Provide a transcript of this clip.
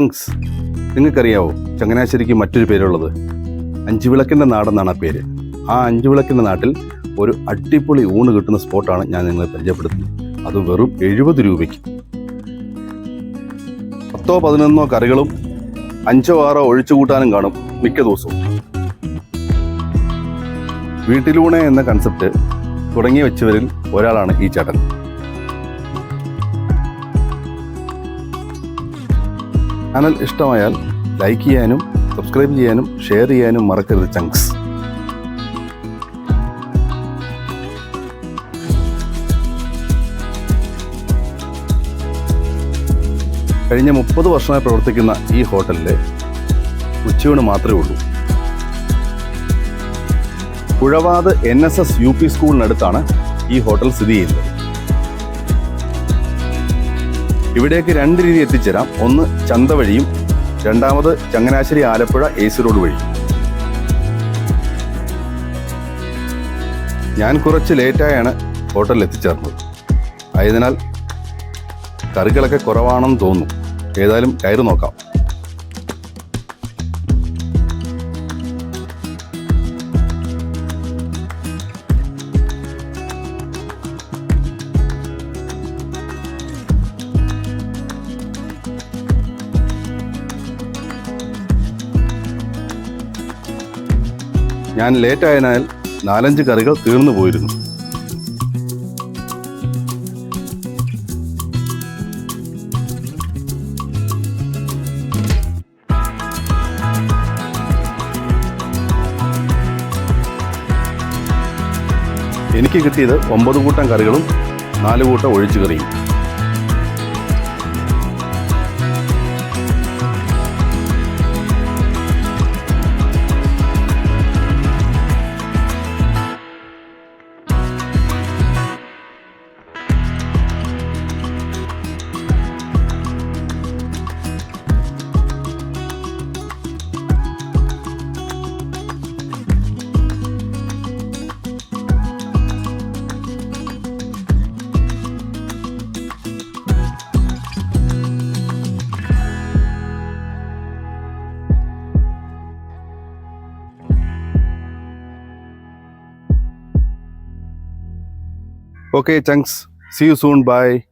Thanks നിങ്ങൾക്കറിയാവോ ചങ്ങനാശ്ശേരിക്ക് മറ്റൊരു പേരുള്ളത്? അഞ്ചുവിളക്കിന്റെ നാടെന്നാണ് ആ പേര്. ആ അഞ്ചുവിളക്കിന്റെ നാട്ടിൽ ഒരു അടിപൊളി ഊണ് കിട്ടുന്ന സ്പോട്ടാണ് ഞാൻ നിങ്ങളെ പരിചയപ്പെടുത്തുന്നത്. അത് വെറും എഴുപത് രൂപയ്ക്ക്. പത്തോ പതിനൊന്നോ കറികളും അഞ്ചോ ആറോ ഒഴിച്ചു കൂട്ടാനും കാണും മിക്ക ദിവസവും. വീട്ടിലൂണെ എന്ന കൺസെപ്റ്റ് തുടങ്ങി വെച്ചവരിൽ ഒരാളാണ് ഈ ചേട്ടൻ. ചാനൽ ഇഷ്ടമായാൽ ലൈക്ക് ചെയ്യാനും സബ്സ്ക്രൈബ് ചെയ്യാനും ഷെയർ ചെയ്യാനും മറക്കരുത് ചങ്ക്സ് കഴിഞ്ഞ മുപ്പത് വർഷമായി പ്രവർത്തിക്കുന്ന ഈ മാത്രമേ ഉള്ളൂ. ഈ ഹോട്ടൽ സ്ഥിതി ചെയ്യുന്നത്. ഇവിടേക്ക് രണ്ട് രീതി എത്തിച്ചേരാം. ഒന്ന് ചന്ത വഴിയും രണ്ടാമത് Changanassery Alappuzha A C road വഴി. ഞാൻ കുറച്ച് ലേറ്റായാണ് ഹോട്ടലിൽ എത്തിച്ചേർന്നത്. ആയതിനാൽ കറികളൊക്കെ കുറവാണെന്ന് തോന്നുന്നു ഏതായാലും കയറി നോക്കാം. ഞാൻ ലേറ്റ് ആയതിനാൽ നാലഞ്ച് കറികൾ തീർന്നു പോയിരുന്നു. എനിക്ക് കിട്ടിയത് ഒമ്പത് കൂട്ടം കറികളും നാല് കൂട്ടം ഒഴിച്ചു കറിയും Okay, chunks. See you soon. Bye.